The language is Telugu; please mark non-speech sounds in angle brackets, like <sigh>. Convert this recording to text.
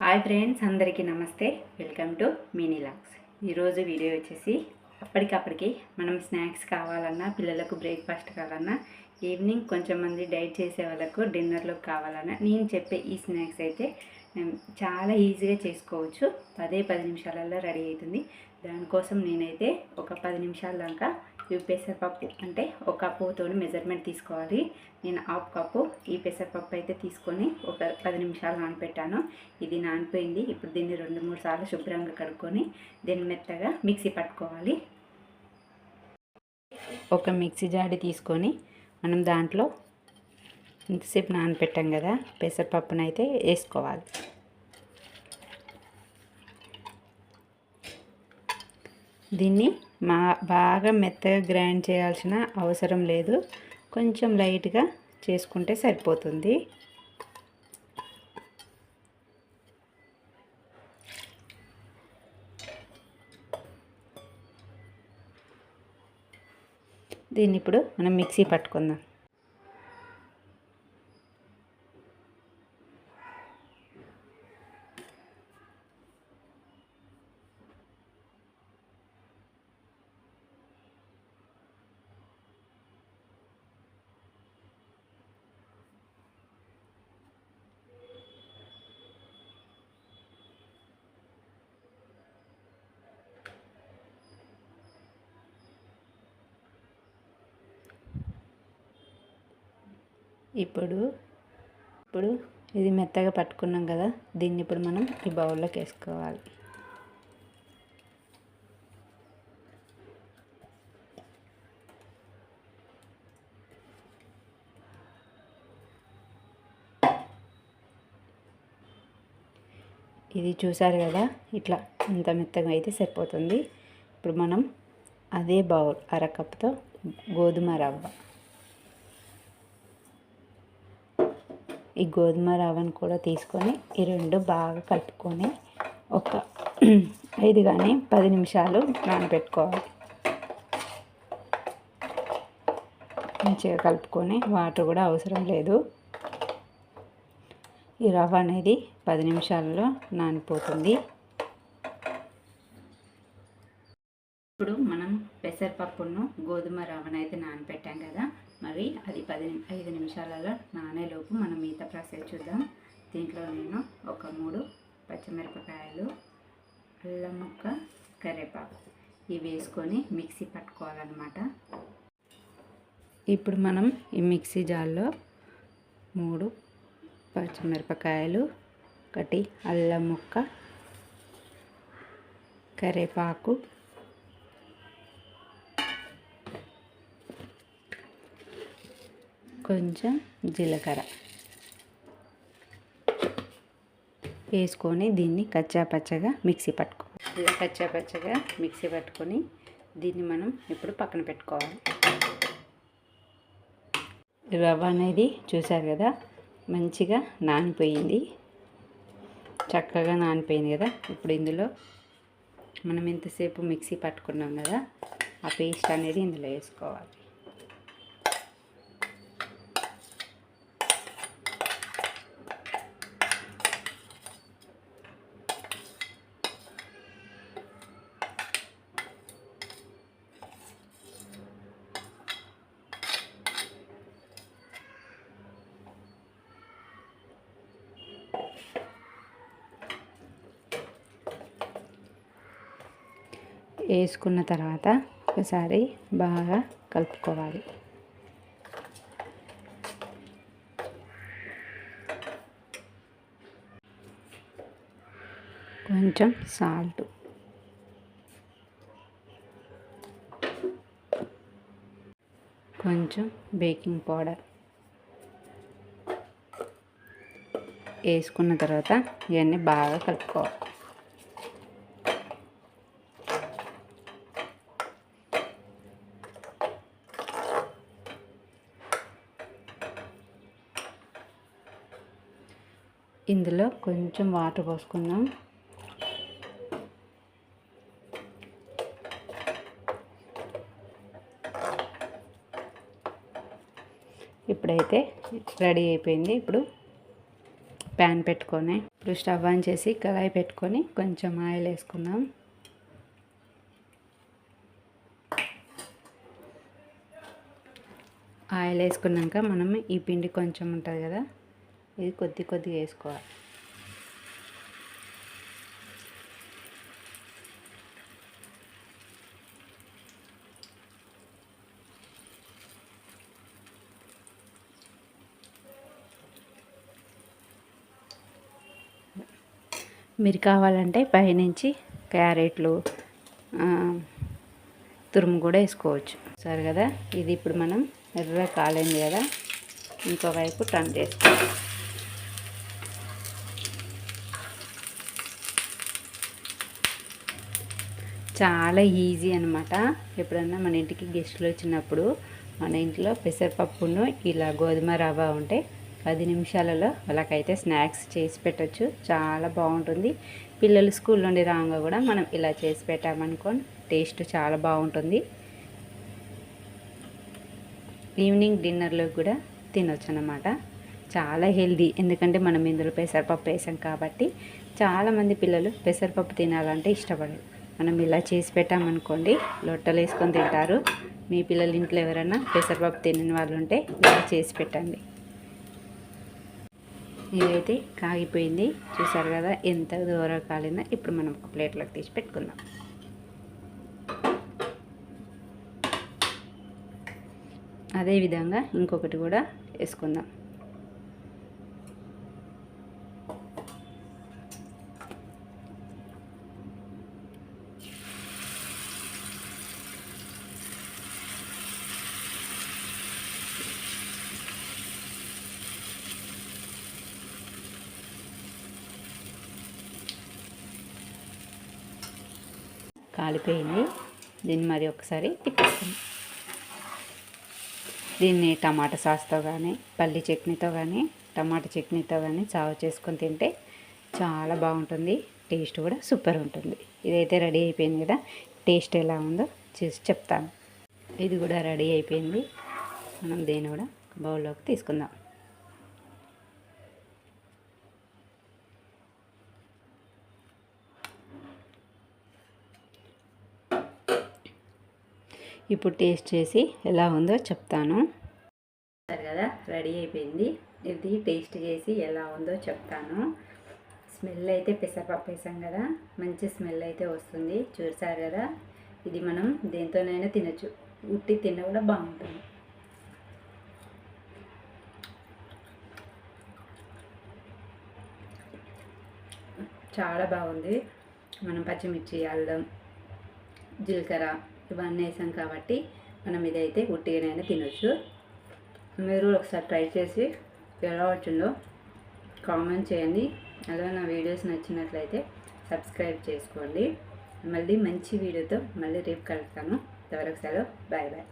హాయ్ ఫ్రెండ్స్ అందరికీ నమస్తే. వెల్కమ్ టు మినీ లాక్స్ ఈరోజు వీడియో వచ్చేసి అప్పటికప్పటికి మనం స్నాక్స్ కావాలన్నా పిల్లలకు బ్రేక్ఫాస్ట్ కావాలన్నా ఈవినింగ్ కొంచెం మంది డైట్ చేసే వాళ్ళకు డిన్నర్లో కావాలన్నా నేను చెప్పే ఈ స్నాక్స్ అయితే చాలా ఈజీగా చేసుకోవచ్చు. పదే పది నిమిషాలలో రెడీ అవుతుంది. దానికోసం నేనైతే ఒక పది నిమిషాల దాకా ఈ పెసరపప్పు అంటే ఒక కప్పుతో మెజర్మెంట్ తీసుకోవాలి. నేను హాఫ్ కప్పు ఈ పెసరపప్పు అయితే తీసుకొని ఒక పది నిమిషాలు నానపెట్టాను. ఇది నానిపోయింది. ఇప్పుడు దీన్ని రెండు మూడు సార్లు శుభ్రంగా కడుక్కొని దీన్ని మెత్తగా మిక్సీ పట్టుకోవాలి. ఒక మిక్సీ జాడి తీసుకొని మనం దాంట్లో ఇంతసేపు నానపెట్టాం కదా పెసరపప్పునైతే వేసుకోవాలి. దీన్ని మా బాగా మెత్తగా గ్రైండ్ చేయాల్సిన అవసరం లేదు. కొంచెం లైట్గా చేసుకుంటే సరిపోతుంది. దీన్ని ఇప్పుడు మనం మిక్సీ పట్టుకుందాం. ఇప్పుడు ఇప్పుడు ఇది మెత్తగా పట్టుకున్నాం కదా దీన్ని ఇప్పుడు మనం ఈ బౌల్లోకి వేసుకోవాలి. ఇది చూసారు కదా ఇట్లా ఇంత మెత్తగా అయితే సరిపోతుంది. ఇప్పుడు మనం అదే బౌల్ అరకప్తో గోధుమ రవ్వ ఈ గోధుమ రవ్వను కూడా తీసుకొని ఈ రెండు బాగా కలుపుకొని ఒక <clears throat> ఐదు కానీ పది నిమిషాలు నానబెట్టుకోవాలి. మంచిగా కలుపుకొని వాటర్ కూడా అవసరం లేదు. ఈ రవ్వ అనేది పది నిమిషాల్లో నానిపోతుంది ఇప్పుడు మనం గోధుమ రవ్వను అయితే నానబెట్టాం కదా మరి అది పది ఐదు నిమిషాలలో నానేలోపు మనం మిగతా ప్రాసెస్ చూద్దాం. దీంట్లో నేను ఒక మూడు పచ్చిమిరపకాయలు అల్లం ముక్క కరివేపాకు ఇవి వేసుకొని మిక్సీ పట్టుకోవాలన్నమాట. ఇప్పుడు మనం ఈ మిక్సీ జార్లో మూడు పచ్చిమిరపకాయలు ఒకటి అల్లం ముక్క కరివేపాకు కొంచెం జీలకర్ర వేసుకొని దీన్ని కచ్చా పచ్చగా మిక్సీ పట్టుకో ఇలా కచ్చా పచ్చగా మిక్సీ పట్టుకొని దీన్ని మనం ఇప్పుడు పక్కన పెట్టుకోవాలి. రవ్వ అనేది చూసారు కదా మంచిగా నానిపోయింది. చక్కగా నానిపోయింది కదా. ఇప్పుడు ఇందులో మనం ఎంతసేపు మిక్సీ పట్టుకున్నాం కదా ఆ పేస్ట్ అనేది ఇందులో వేసుకోవాలి. వేసుకున్న తర్వాత ఒకసారి బాగా కలుపుకోవాలి. కొంచెం సాల్ట్. కొంచెం బేకింగ్ పౌడర్. వేసుకున్న తర్వాత ఇవన్నీ బాగా కలుపుకోవాలి. ఇందులో కొంచెం వాటర్ పోసుకుందాం. ఇప్పుడైతే రెడీ అయిపోయింది. ఇప్పుడు ప్యాన్ పెట్టుకొని ఇప్పుడు స్టవ్ ఆన్ చేసి కళాయి పెట్టుకొని కొంచెం ఆయిల్ వేసుకుందాం. ఆయిల్ వేసుకున్నాక మనం ఈ పిండి కొంచెం ఉంటుంది కదా ఇది కొద్ది కొద్దిగా వేసుకోవాలి. మీరు కావాలంటే పైనుంచి క్యారెట్లు తురుము కూడా వేసుకోవచ్చు. సరే కదా? ఇది ఇప్పుడు మనం ఎర్ర కాలేంది కదా? ఇంకోవైపు టర్న్ చేసుకోవాలి. చాలా ఈజీ అనమాట ఎప్పుడన్నా మన ఇంటికి గెస్టులు వచ్చినప్పుడు మన ఇంట్లో పెసరపప్పును ఇలా గోధుమ రవ్వ ఉంటే పది నిమిషాలలో వాళ్ళకైతే స్నాక్స్ చేసి పెట్టచ్చు. చాలా బాగుంటుంది. పిల్లలు స్కూల్ నుండి రాగా కూడా మనం ఇలా చేసి పెట్టామనుకోండి టేస్ట్ చాలా బాగుంటుంది. ఈవినింగ్ డిన్నర్లో కూడా తినొచ్చు అనమాట చాలా హెల్దీ ఎందుకంటే మనం ఇందులో పెసరపప్పు వేసాం కాబట్టి చాలామంది పిల్లలు పెసరపప్పు తినాలంటే ఇష్టపడరు. మనం ఇలా చేసి పెట్టామనుకోండి లొట్టలు వేసుకొని తింటారు. మీ పిల్లల ఇంట్లో ఎవరైనా పెసరపప్పు తినని వాళ్ళు ఉంటే ఇలా చేసి పెట్టండి. ఇదైతే కాగిపోయింది. చూసారు కదా ఎంత దూరం కాలిందో ఇప్పుడు మనం ఒక ప్లేట్లోకి తీసి పెట్టుకుందాం. అదేవిధంగా ఇంకొకటి కూడా వేసుకుందాం. కాలిపోయింది. దీన్ని మరి ఒకసారి తిప్పేస్తాం దీన్ని టమాటా సాస్తో కానీ పల్లి చట్నీతో కానీ టమాటా చట్నీతో కానీ సాగు చేసుకొని తింటే చాలా బాగుంటుంది. టేస్ట్ కూడా సూపర్ ఉంటుంది. ఇదైతే రెడీ అయిపోయింది కదా. టేస్ట్ ఎలా ఉందో చూసి చెప్తాను. ఇది కూడా రెడీ అయిపోయింది. మనం దీన్ని కూడా బౌల్లోకి తీసుకుందాం. ఇప్పుడు టేస్ట్ చేసి ఎలా ఉందో చెప్తాను. కదా రెడీ అయిపోయింది. ఇది టేస్ట్ చేసి ఎలా ఉందో చెప్తాను. స్మెల్ అయితే పెసరపప్పు వేసాం కదా మంచి స్మెల్ అయితే వస్తుంది. చూసారు కదా ఇది మనం దేంతోనైనా తినచ్చు. ఉట్టి తిన్న కూడా బాగుంటుంది. చాలా బాగుంది. మనం పచ్చిమిర్చి అల్లం జీలకర్ర ఇవన్నీ వేసాం కాబట్టి మనం ఇదైతే ఉట్టిగానైనా తినొచ్చు. మీరు ఒకసారి ట్రై చేసి ఎలా వచ్చిందో కామెంట్ చేయండి. అలాగే నా వీడియోస్ నచ్చినట్లయితే సబ్స్క్రైబ్ చేసుకోండి. మళ్ళీ మంచి వీడియోతో మళ్ళీ రేపు కలుస్తాను. ఇంతవరకు సెలవు. Bye bye.